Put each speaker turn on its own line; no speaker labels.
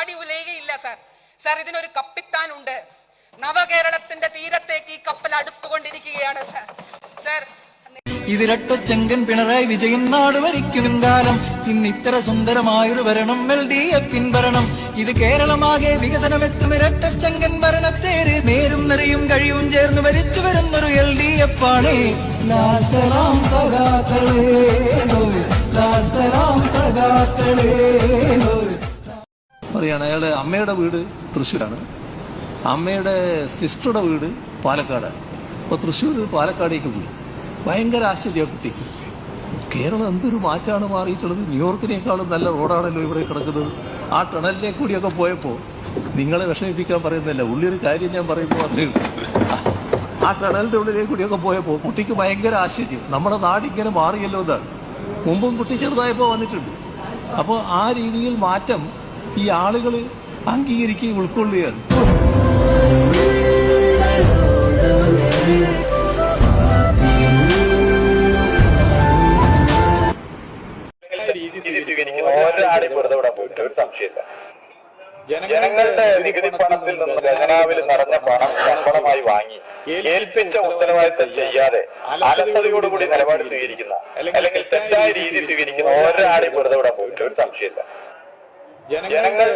ആടി ഉലയുകയില്ല sir. Sir ഇതിനൊരു കപ്പിത്താൻ ഉണ്ട് നവകേരളത്തിന്റെ തീരത്തേക്ക് ഈ കപ്പൽ അടുത്തുകൊണ്ടിരിക്കുകയാണ് സാർ. സാർ
ഇതിരട്ട ചെങ്കൻ പിണറായി വിജയൻ നാട് ഭരിക്കും കാലം. ഇന്നിത്ര സുന്ദരമായൊരു ഭരണം എൽ ഡി എഫിൻ ഭരണം. ഇത് കേരളമാകെ വികസനമെത്തും ഇരട്ട ചെങ്കൻ ഭരണത്തേര്. നേരും നിറയും കഴിവും ചേർന്ന് ഭരിച്ചു വരുന്നൊരു എൽ ഡി എഫ് ആണ്.
പറയാണ് അയാളുടെ അമ്മയുടെ വീട് തൃശ്ശൂരാണ്. അമ്മയുടെ സിസ്റ്ററുടെ വീട് പാലക്കാട് അപ്പോൾ തൃശ്ശൂർ പാലക്കാടേക്ക് പോയി. ഭയങ്കര ആശ്ചര്യ കുട്ടിക്ക്. കേരളം എന്തൊരു മാറ്റാണ് മാറിയിട്ടുള്ളത്? ന്യൂയോർക്കിനേക്കാളും നല്ല റോഡാണല്ലോ ഇവിടെ കിടക്കുന്നത്. ആ ടണലിലേക്ക് കൂടിയൊക്കെ പോയപ്പോൾ നിങ്ങളെ വിഷമിപ്പിക്കാൻ പറയുന്നില്ല ഉള്ളിയൊരു കാര്യം ഞാൻ പറയുന്നു മാത്രമേ ഉള്ളൂ. ആ ടണലിന്റെ ഉള്ളിലേക്ക് കൂടിയൊക്കെ പോയപ്പോൾ കുട്ടിക്ക് ഭയങ്കര ആശ്ചര്യം. നമ്മുടെ നാടിങ്ങനെ മാറിയല്ലോ എന്നാണ്. മുമ്പും കുട്ടി ചെറുതായപ്പോൾ വന്നിട്ടുണ്ട്. അപ്പോൾ ആ രീതിയിൽ മാറ്റം ഈ ആളുകൾ അംഗീകരിക്കുകയും ഉൾക്കൊള്ളുകയാണ്.
ജനങ്ങളുടെ നികുതി പണത്തിൽ നിന്ന് ഖജനാവിൽ നിറഞ്ഞ പണം ശമ്പളമായി വാങ്ങി ഏൽപ്പിച്ച ഉത്തരവാദിത്തം ചെയ്യാതെ അലസതയോടുകൂടി നിലപാട് സ്വീകരിക്കുന്ന അല്ലെങ്കിൽ തെറ്റായ രീതി സ്വീകരിക്കുന്ന ഒരാളെയും വെറുതെ വിടാൻ പോയിട്ട് ഒരു സംശയമില്ല. ജനങ്ങളുടെ